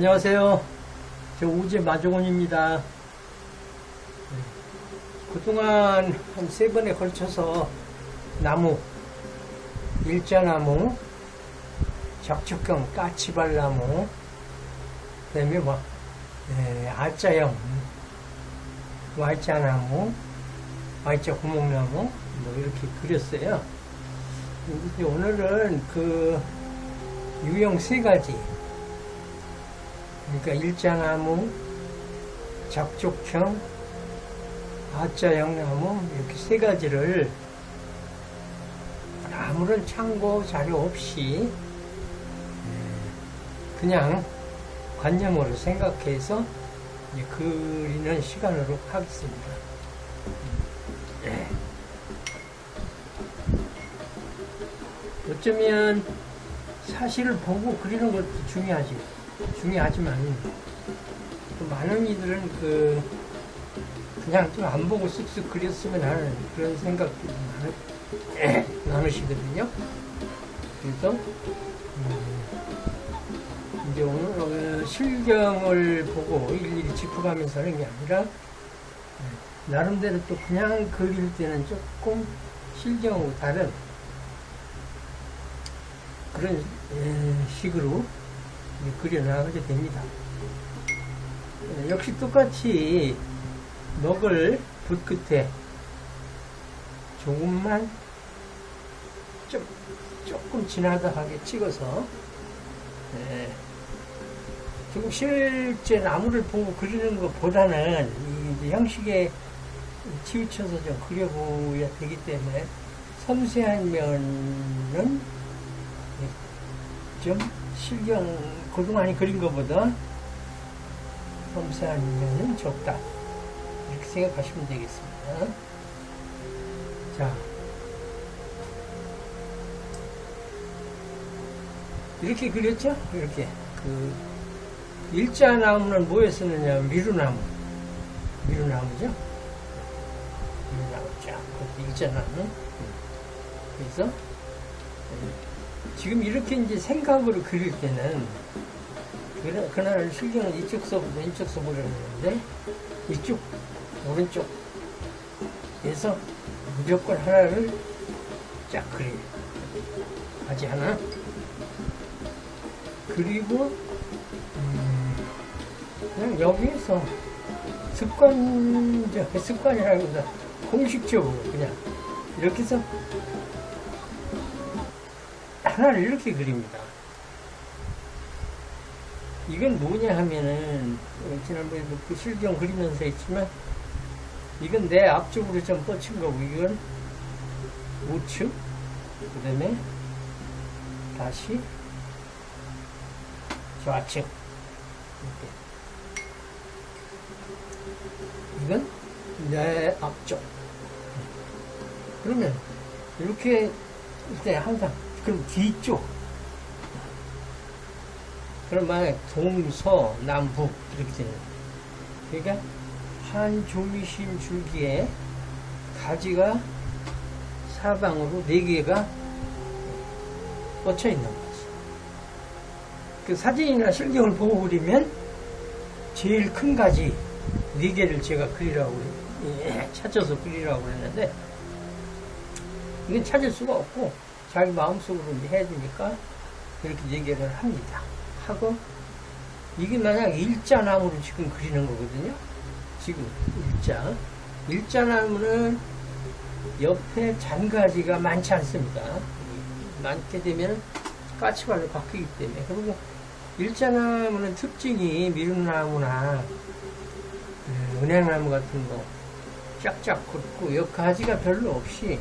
안녕하세요. 저 우재 마종원입니다. 네. 그동안 한 세 번에 걸쳐서 나무, 일자나무, 적축형 까치발나무, 그 다음에 뭐, 에, 알자형, Y자나무, Y자 구멍나무, 뭐 이렇게 그렸어요. 근데 오늘은 그 유형 세 가지, 그러니까 일자나무, 작족형, 아자형 나무 이렇게 세 가지를 아무런 참고 자료 없이 예, 그냥 관념으로 생각해서 그리는 시간으로 하겠습니다. 예. 어쩌면 사실을 보고 그리는 것도 중요하지. 중요하지만 또 많은 이들은 그 그냥 좀 안 보고 쓱쓱 그렸으면 하는 그런 생각들이 많으, 많으시거든요. 그래서 음, 이제 오늘 어, 실경을 보고 일일이 짚어가면서 하는 게 아니라 예, 나름대로 또 그냥 그릴 때는 조금 실경하고 다른 그런 예, 식으로 그려나가게 됩니다. 예, 역시 똑같이 먹을 불 끝에 조금만 좀, 조금 지나다하게 찍어서 예, 지금 실제 나무를 보고 그리는 것보다는 이 형식에 치우쳐서 좀 그려보야 되기 때문에 섬세한 면은 좀 실경 그동안에 그린 것보다 섬세한 면은 적다. 이렇게 생각하시면 되겠습니다. 자. 이렇게 그렸죠? 이렇게. 그, 일자나무는 뭐에 쓰느냐? 미루나무. 미루나무죠? 미루나무. 자, 그것도 일자나무. 그래서, 지금 이렇게 이제 생각으로 그릴 때는, 그날, 실경은 이쪽 서부터 이쪽서 보려는데, 이쪽, 오른쪽. 그래서 무조건 하나를 쫙 그려요. 바지 하나. 그리고, 음, 그냥 여기에서 습관, 저, 습관이라기보다 공식적으로 그냥 이렇게 해서 하나를 이렇게 그립니다. 이건 뭐냐 하면은 어, 지난번에도 그 실경 그리면서 했지만 이건 내 앞쪽으로 좀 뻗친 거고 이건 우측 그 다음에 다시 좌측. 이렇게. 이건 내 앞쪽. 그러면 이렇게 일때 항상 그럼 뒤쪽 그럼 만약 동서 남북 이렇게 되는 거예요. 그러니까 한 조미심 줄기에 가지가 사방으로 네 개가 뻗쳐 있는 거지. 그 사진이나 실경을 보고 그리면 제일 큰 가지 네 개를 제가 그리라고 예, 찾아서 그리라고 그랬는데 이건 찾을 수가 없고 자기 마음속으로 이제 해야 되니까 이렇게 네 개를 합니다. 하고 이게 만약 일자나무로 지금 그리는 거거든요. 지금 일자. 일자나무는 옆에 잔가지가 많지 않습니다. 많게 되면 까치발로 바뀌기 때문에. 그리고 일자나무는 특징이 미륵나무나 음, 은행나무 같은 거 쫙쫙 긋고 옆 가지가 별로 없이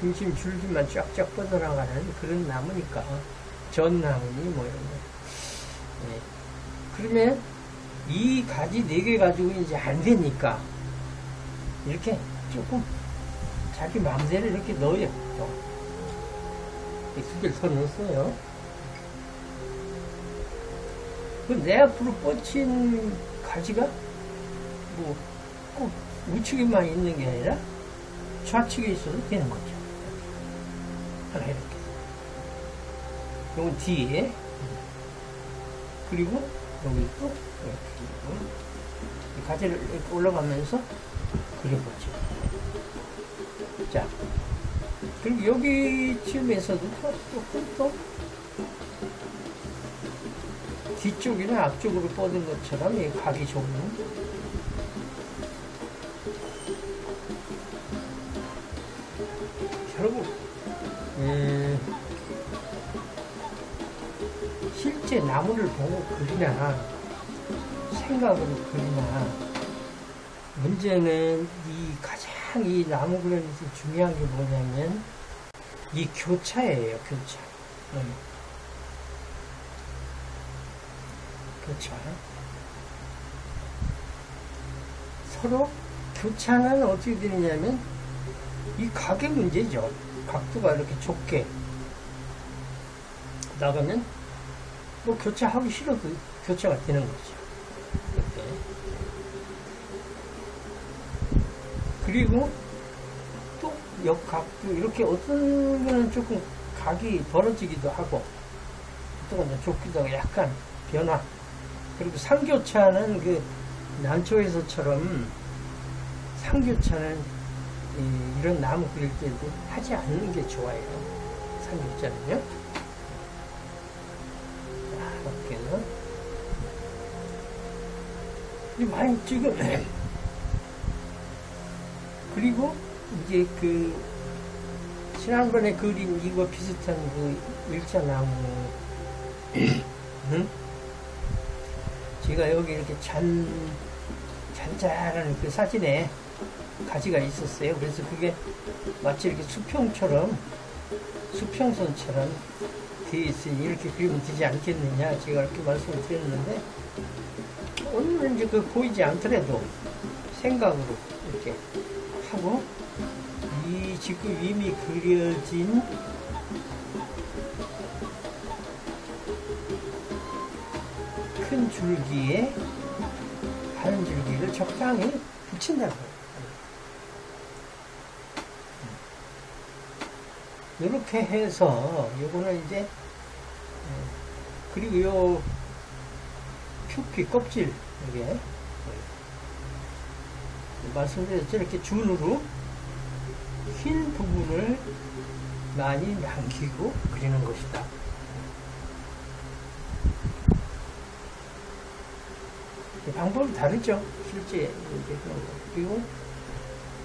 중심 줄기만 쫙쫙 뻗어나가는 그런 나무니까 전나무니 뭐 이런 거. 네. 그러면 이 가지 네 개 가지고 이제 안 되니까 이렇게 조금 자기 마음대로 이렇게 넣어요. 두 개를 더 넣었어요. 그내 앞으로 뻗친 가지가 뭐 꼭 우측에만 있는 게 아니라 좌측에 있어도 되는 거죠. 하나 이렇게. 이건 뒤에 그리고 여기 또 이렇게 가지를 이렇게 올라가면서 그려보죠. 자, 그리고 여기쯤에서도 또 조금 또 뒤쪽이나 앞쪽으로 뻗은 것처럼 이 각이 좋은 실제 나무를 보고 그리나 생각으로 그리나. 문제는 이 가장 이 나무 그려에서 중요한 게 뭐냐면 이 교차예요 교차. 음. 교차. 서로 교차는 어떻게 되느냐면 이 각의 문제죠. 각도가 이렇게 좁게 나가면 뭐 교차하기 싫어도 교차가 되는 거죠. 이렇게. 그리고 또 역각도 이렇게 어떤 거는 조금 각이 벌어지기도 하고 어떤 건 좁기도 하고 약간 변화. 그리고 상교차는 그 난초에서처럼 상교차는 이- 이런 나무 그릴 때도 하지 않는 게 좋아요. 상교차는요. 많이 지금 그리고 이제 그 지난번에 그린 이거 비슷한 그 일자나무 응? 제가 여기 이렇게 잔 잔잔한 그 사진에 가지가 있었어요. 그래서 그게 마치 이렇게 수평처럼 수평선처럼 되어 있으니 이렇게 그리면 되지 않겠느냐 제가 이렇게 말씀을 드렸는데 오늘은 이제 그 보이지 않더라도 생각으로 이렇게 하고 이 지금 이미 그려진 큰 줄기에 다른 줄기를 적당히 붙인다는 거예요. 이렇게 해서 요거는 이제 음, 그리고 요 표피 껍질 이게 말씀드렸죠 이렇게 준으로 흰 부분을 많이 남기고 그리는 것이다. 방법이 다르죠 실제 이제. 그리고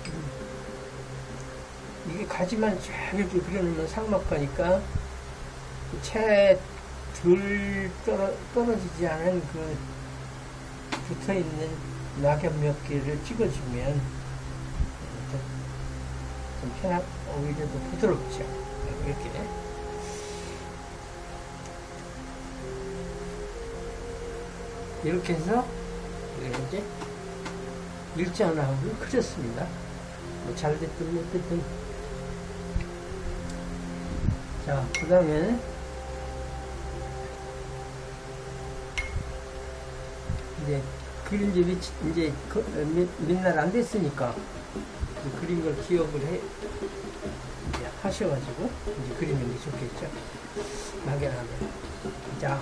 음, 이게 가지만 쫙 이렇게 그려놓으면 삭막하니까 채들 떨어, 떨어지지 않은 그 붙어 있는 낙엽 몇 개를 찍어주면 좀, 좀 편한, 오히려 더 부드럽죠. 이렇게. 이렇게 해서 이제 일자나무를 그렸습니다. 뭐 잘 됐든 못 됐든. 자, 그 다음에 이제 지 며칠, 이제 그, 몇, 몇날 안 됐으니까 그린 걸 기억을 해 하셔가지고 이제 게 좋겠죠. 막연하면. 자,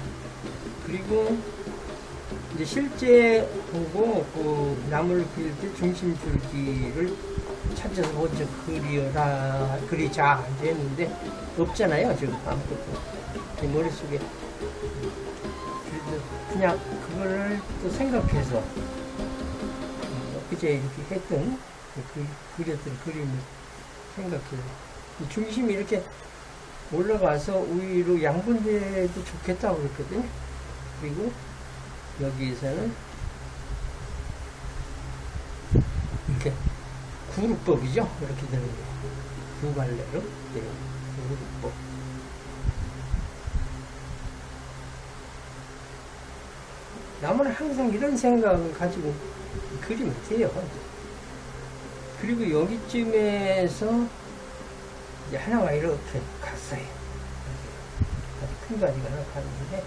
그리고 이제 실제 보고 그 나무를 그릴 때 중심 줄기를 찾아서 먼저 그리어라 그리자 이제 했는데 없잖아요 지금 아무것도 제 머릿속에 그냥 그거를 또 생각해서 그제 이렇게 했던 그 그렸던 그림을 생각해서 이 중심이 이렇게 올라가서 위로 양분돼도 좋겠다고 그랬거든요 그리고 여기에서는 이렇게 구루법이죠. 이렇게 되는 거예요. 두 갈래로 되는 구루법. 남은 항상 이런 생각을 가지고 그리면 돼요. 그리고 여기쯤에서 이제 하나가 이렇게 갔어요. 큰 가지가 하나 갔는데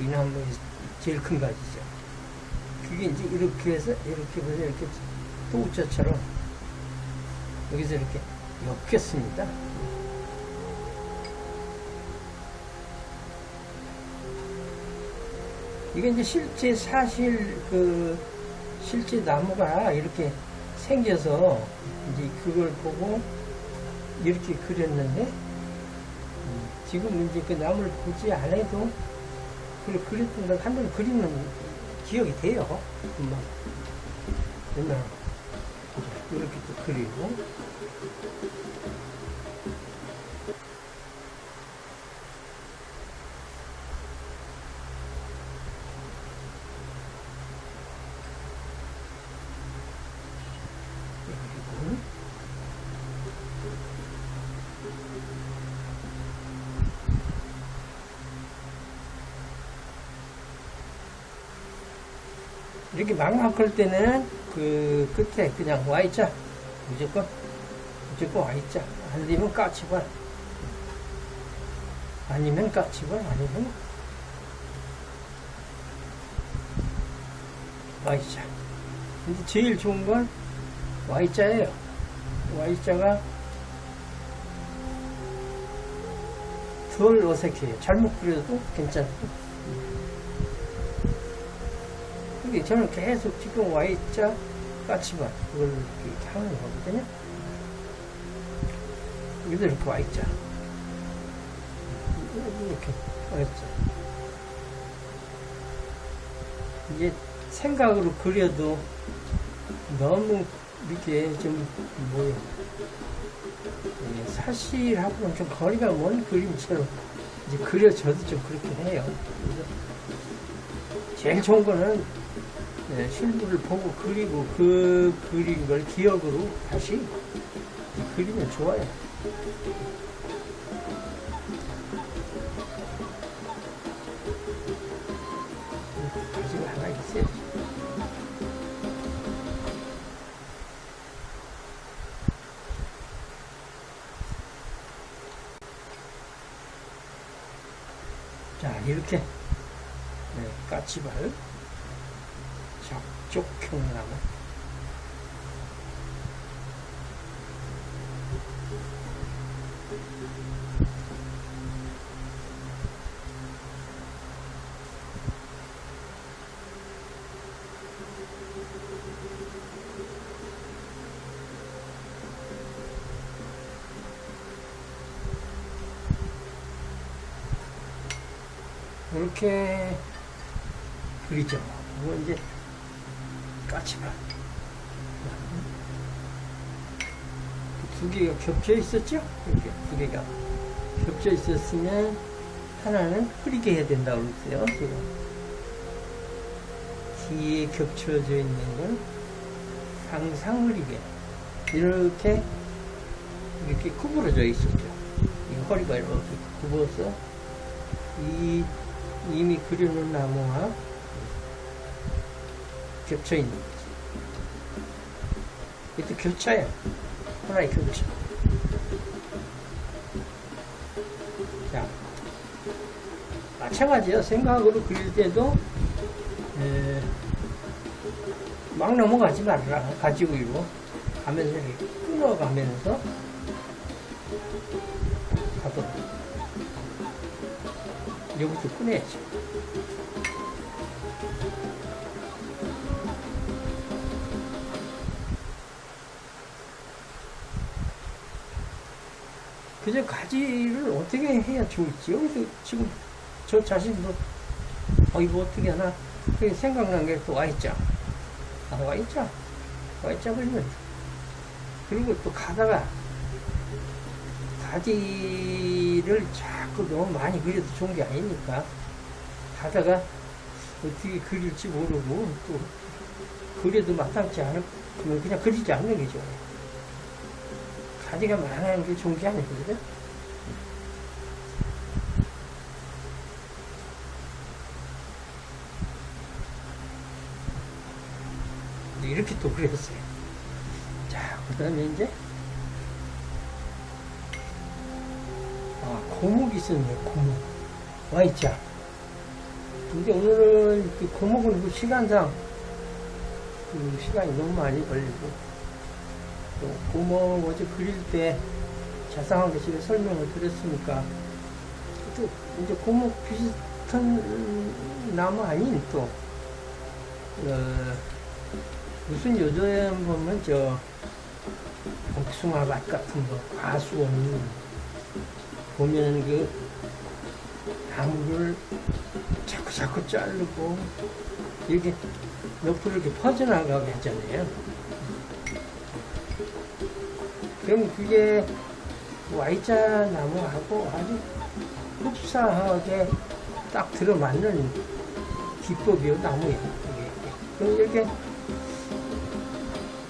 이 나무가 제일 큰 가지죠. 그게 이제 이렇게 해서 이렇게 보세요. 이렇게 또우자처럼 여기서 이렇게 엮였습니다. 이게 이제 실제 사실 그 실제 나무가 이렇게 생겨서 이제 그걸 보고 이렇게 그렸는데 음, 지금 이제 그 나무를 보지 않아도 그걸 그렸던 걸 한번 그리면 기억이 돼요. 금방. 옛날 이렇게 또 그리고 이렇게 막막 걸 때는 그 끝에 그냥 Y자. 무조건 무조건 Y자. 아니면 까치발 아니면 까치발 아니면 Y자. 근데 제일 좋은 건 Y자예요. Y자가 덜 어색해요. 잘못 그려도 괜찮고 근데 저는 계속 지금 Y자 까치만 그걸 이렇게 하는 거거든요. 여기도 이렇게 Y자. 이렇게 Y자. 이제 생각으로 그려도 너무 이렇게 좀 뭐예요. 예, 사실하고는 좀 거리가 먼 그림처럼 이제 그려져도 좀 그렇긴 해요. 제일 좋은 거는 네, 실물을 보고 그리고 그 그린 걸 기억으로 다시 그리면 좋아요. 가지가 하나 있어야지. 자, 이렇게 네, 까치발 나무 이렇게 그리죠. 뭐 이제 까치발. 두 개가 겹쳐 있었죠? 이렇게 두 개가 겹쳐 있었으면 하나는 흐리게 해야 된다고 그랬어요. 지금. 뒤에 겹쳐져 있는 건 항상 흐리게. 이렇게 이렇게 구부러져 있었죠. 이 허리가 이렇게 굽어서 이 이미 그려놓은 나무와 겹쳐 있는 거지. 이것도 교차야. 하나의 교차. 자, 마찬가지야. 생각으로 그릴 때도, 에, 막 넘어가지 말라. 가지고 이고 가면서 이렇게 끊어가면서 가도록. 여기서 꺼내야지. 그저 가지를 어떻게 해야 좋을지 여기서 지금 저 자신도 어 이거 어떻게 하나? 그게 생각난 게 또 와있자 아 와있자 와있자 그러면. 그리고 또 가다가 가지를 자꾸 너무 많이 그려도 좋은 게 아니니까 가다가 어떻게 그릴지 모르고 또 그려도 마땅치 않을 그냥 그리지 않는 게 좋아요. 가지가 많은 게 좋은 게 아니거든요. 이렇게 또 그렸어요. 자, 그 다음에 이제, 아, 고목이 있었네요, 고목. Y자. 근데 오늘은 그 고목은 그 시간상, 그 시간이 너무 많이 걸리고, 또 고목 어제 그릴 때 자상하게 제가 설명을 드렸으니까, 또 이제 고목 비슷, 같은 나무 아닌 또 어, 무슨 요즘에 보면 저 복숭아밭 같은 거 과수원 보면 그 나무를 자꾸 자꾸 자르고 이렇게 옆으로 이렇게 퍼져나가게 하잖아요. 그럼 그게 Y자 나무하고 아주 흡사하게 딱 들어맞는 기법이요 나무예요. 그럼 이렇게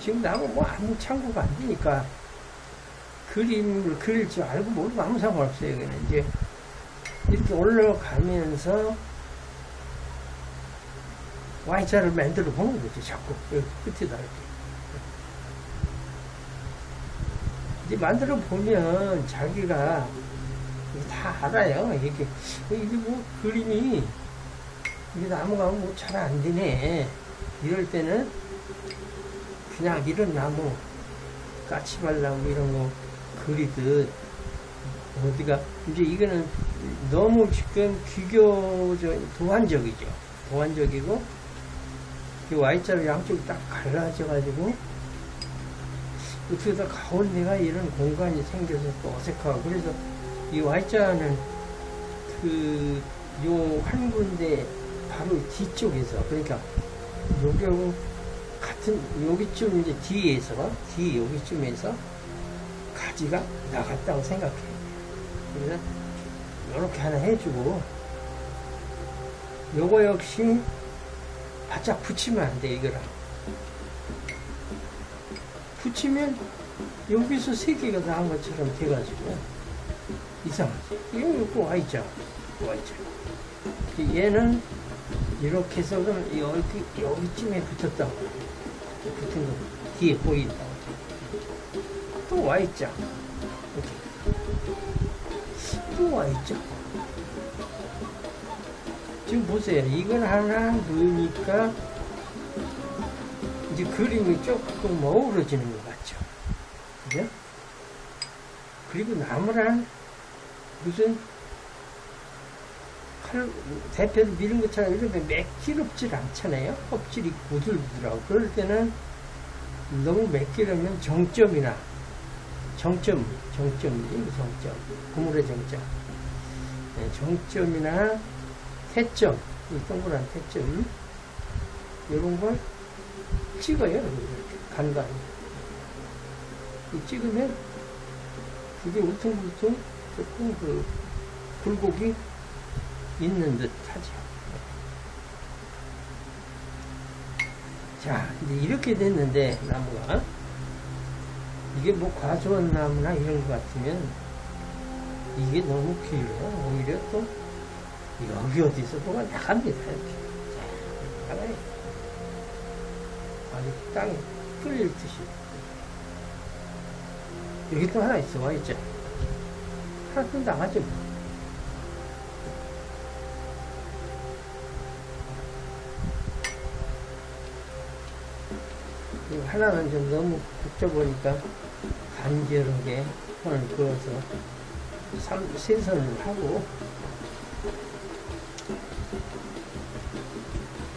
지금 나무 뭐 아무 참고가 안 되니까 그림을 그릴 줄 알고 모르고 아무 상관없어요. 그냥 이제 이렇게 올라가면서 Y자를 만들어 보는 거죠. 자꾸 끝에다 이렇게. 이제 만들어 보면 자기가 다 알아요. 이게 이게 뭐 그림이 이게 나무가 뭐 잘 안 되네. 이럴 때는 그냥 이런 나무, 까치발나무 이런 거 그리듯 어디가 이제 이거는 너무 지금 비교적 도안적이죠. 도안적이고 이 Y자로 양쪽이 딱 갈라져 가지고 어떻게다 가운데가 이런 공간이 생겨서 또 어색하고 그래서 이 Y자는 그 요 한 군데 바로 뒤쪽에서 그러니까 요게 같은 여기쯤 이제 뒤에서 뒤 여기쯤에서 가지가 나갔다고 생각해요. 그래서 이렇게 하나 해주고 요거 역시 바짝 붙이면 안 돼 이거랑 붙이면 여기서 세 개가 나온 것처럼 돼가지고 이상하지. 이거 이거 와있죠. 와 있죠. 얘는 이렇게 해서 그럼 여기 여기쯤에 붙었다고 붙은 거 뒤에 보인다고 또 와 있죠. 이렇게 또 와 있죠. 지금 보세요. 이걸 하나 넣으니까 이제 그림이 조금 어우러지는 것 같죠. 그죠? 그리고 나무랑 무슨 칼, 대패를 미는 것처럼 이렇게 매끼럽질 않잖아요. 껍질이 부들부들하고. 그럴 때는 너무 매끼려면 정점이나 정점, 정점이지, 정점. 구물의 정점. 네, 정점이나 태점, 이 동그란 태점, 이런 걸 찍어요. 간간히. 이 찍으면 그게 울퉁불퉁 조금 그 굴곡이 있는 듯 하죠. 자, 이제 이렇게 됐는데, 나무가. 이게 뭐 과수원 나무나 이런 것 같으면, 이게 너무 길어요. 오히려 또, 여기 어디서 뭐가 나갑니다. 이렇게. 자, 나가요. 아주 땅에 뚫릴 듯이. 여기 또 하나 있어, 와 있죠. 하나 또 나가죠. 뭐. 이 하나는 좀 너무 붙여보니까 간절하게 손을 그어서 삼, 세 선을 하고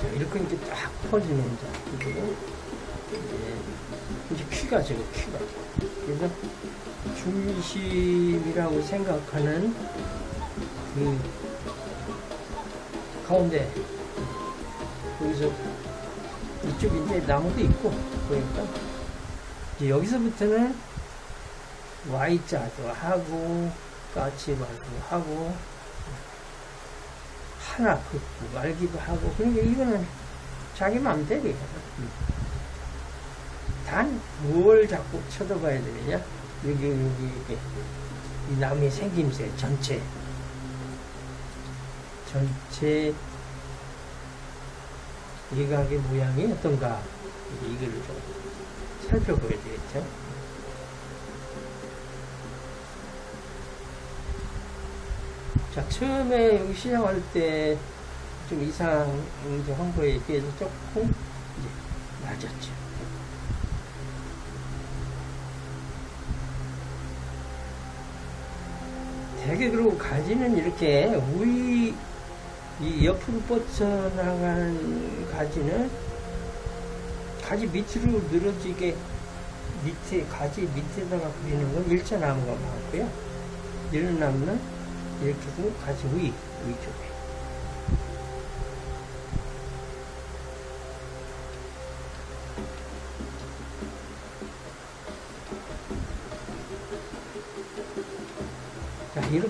자, 이렇게 이렇게 딱 퍼지는 자 그리고 이제, 키가 저거 키가. 그래서 중심이라고 생각하는 그 가운데 여기서 이쪽 이제 나무도 있고 그러니까 이제 여기서부터는 Y자도 하고 까치발도 하고 하나 긋고 말기도 하고 그러니까 이거는 자기 마음대로야 단뭘 자꾸 쳐다봐야 되느냐? 여기 여기 이렇게. 이 나무의 생김새 전체. 전체. 일각의 모양이 어떤가? 이거를 좀 살펴봐야 되겠죠. 자 처음에 여기 시작할 때 좀 이상 이제 홍보에 비해서 조금 이제 낮았죠. 대개 그리고 가지는 이렇게 위이 옆으로 뻗쳐나가는 가지는 가지 밑으로 늘어지게 밑에 가지 밑에다가 그리는 건 일자 나무 가 많고요. 이런 나무는 이렇게 두고 가지 위 위쪽에.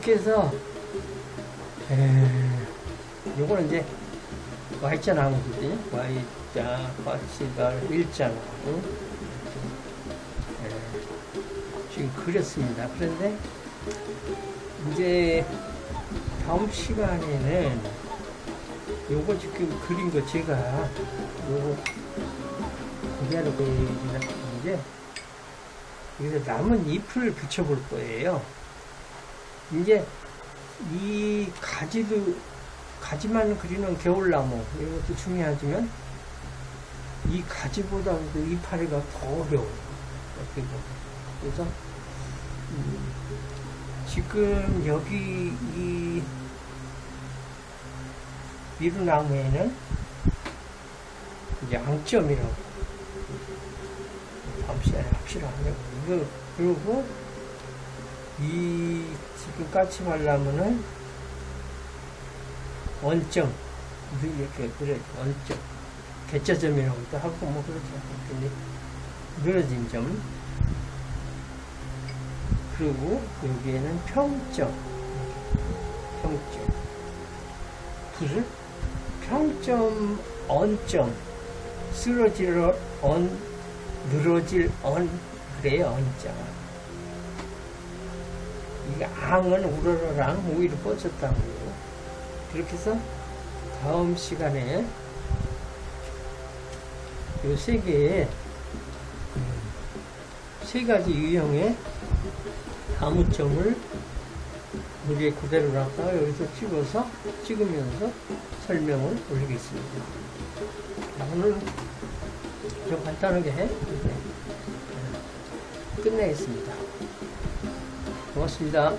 이렇게 해서 에, 요거는 이제 Y자 나무거든요. Y자, 거치발, 일자 나무. 예, 지금 그렸습니다. 그런데 이제 다음 시간에는 요거 지금 그린 거 제가 요거 그대로 그리는 이제 여기서 남은 잎을 붙여볼 거예요. 이제 이 가지도 가지만 그리는 겨울나무 이런 것도 중요하지만 이 가지보다도 이파리가 더 어려워요. 어떻게 보면. 그래서 음, 지금 여기 이 미루나무에는 양점이라고 시간에 확실하냐고 이거 그리고 이 지금 까치발나무는 원점. 이렇게 그래 원점. 개짜점이라고도 하고 뭐 그렇죠 근데 늘어진 점. 그리고 여기에는 평점. 평점. 불을 평점 언점. 쓰러질 언 늘어질 언 그래요 언자 이게 앙은 우러러랑 우위로 뻗쳤다고 그렇게 해서 다음 시간에 이세 개의 음, 세 가지 유형의 나무점을 여기에 그대로 놨다가 여기서 찍어서 찍으면서 설명을 올리겠습니다. 오늘 좀 간단하게 해 이제 끝내겠습니다. 고맙습니다.